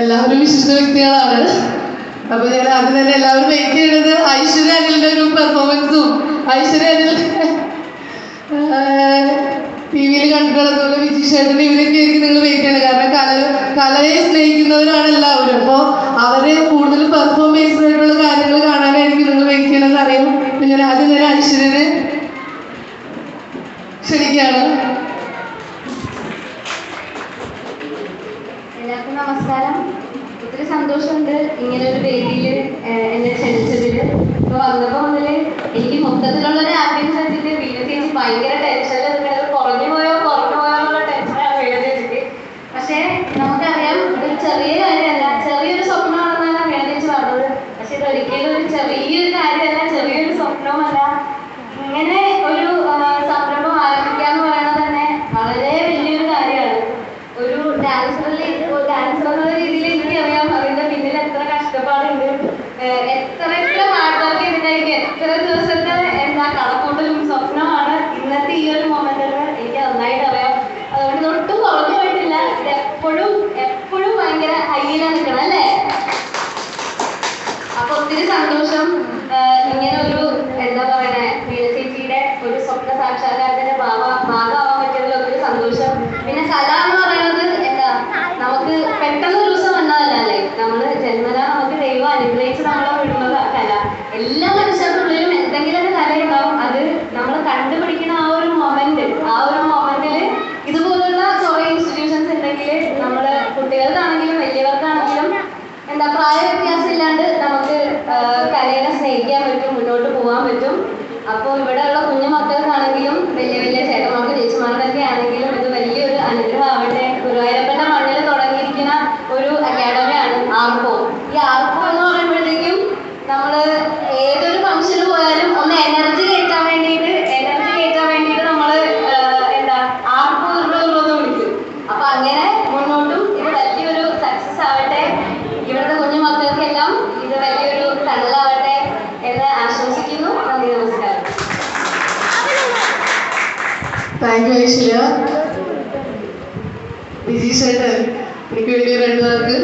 എല്ലാവരും വിശിഷ്ട വ്യക്തികളാണ്. അപ്പൊ ഞാൻ ആദ്യം തന്നെ എല്ലാവരും വെയിറ്റ് ചെയ്യുന്നത് ഐശ്വര്യ അനിലിന്റെ ഒരു പെർഫോമൻസും ഐശ്വര്യ അനിൽ ടി വിയിൽ കണ്ടിട്ടുള്ളതുപോലെ വിജീഷേട്ടന്റെ ഇവരൊക്കെ ആയിരിക്കും നിങ്ങൾ വെയിറ്റ് ചെയ്യണം കാരണം കല കലയെ സ്നേഹിക്കുന്നവരാണ് എല്ലാവരും. അപ്പോൾ അവരെ കൂടുതൽ പെർഫോം ആയിട്ടുള്ള കാര്യങ്ങൾ കാണാനായിരിക്കും നിങ്ങൾ വെയിറ്റ് ചെയ്യണമെന്ന് അറിയാം. ഞാൻ ആദ്യം തന്നെ ഐശ്വര്യനെ ക്ഷണിക്കുകയാണ്. സന്തോഷമുണ്ട് ഇങ്ങനെ ഒരു വേദിയിൽ എന്നെ ക്ഷണിച്ചതിൽ ഇപ്പോൾ വന്നപ്പോൾ എത്ര ദിവസത്തെ എന്താ കണക്കൂട്ടലും സ്വപ്നമാണ് ഇന്നത്തെ ഈ ഒരു മൊമെന്റിൽ എനിക്ക് നന്നായിട്ട് അറിയാം. അതുകൊണ്ട് ഒട്ടും കുറഞ്ഞു പോയിട്ടില്ല. എപ്പോഴും എപ്പോഴും ഭയങ്കര ഹൈയിലാണ് നിൽക്കണം അല്ലേ? അപ്പൊ ഒത്തിരി സന്തോഷം. ഇങ്ങനെ ഒരു എന്താ പറയണേ വീണ ഒരു സ്വപ്ന സാക്ഷാത്കാരത്തിന്റെ ഭാവ ഭാഗമാവാൻ പറ്റിയതിൽ ഒത്തിരി സന്തോഷം. പിന്നെ കല എന്ന് പറയുന്നത് എന്താ? നമുക്ക് പെട്ടെന്ന് ഒരു ദിവസം വന്നതല്ല അല്ലേ? നമ്മൾ ജന്മന നമുക്ക് ദൈവം അനുഗ്രഹിച്ച് നമ്മളെ വിടുന്നത് കല. എല്ലാ മനുഷ്യരുടെ വലിയൊരു തണലാവട്ടെ എന്ന് ആശംസിക്കുന്നു. നന്ദി നമസ്കാരം. താങ്ക് യു ഐശ്വര്യ വിജീഷേട്ടൻ എനിക്ക് വേണ്ടി രണ്ടു പേർക്ക്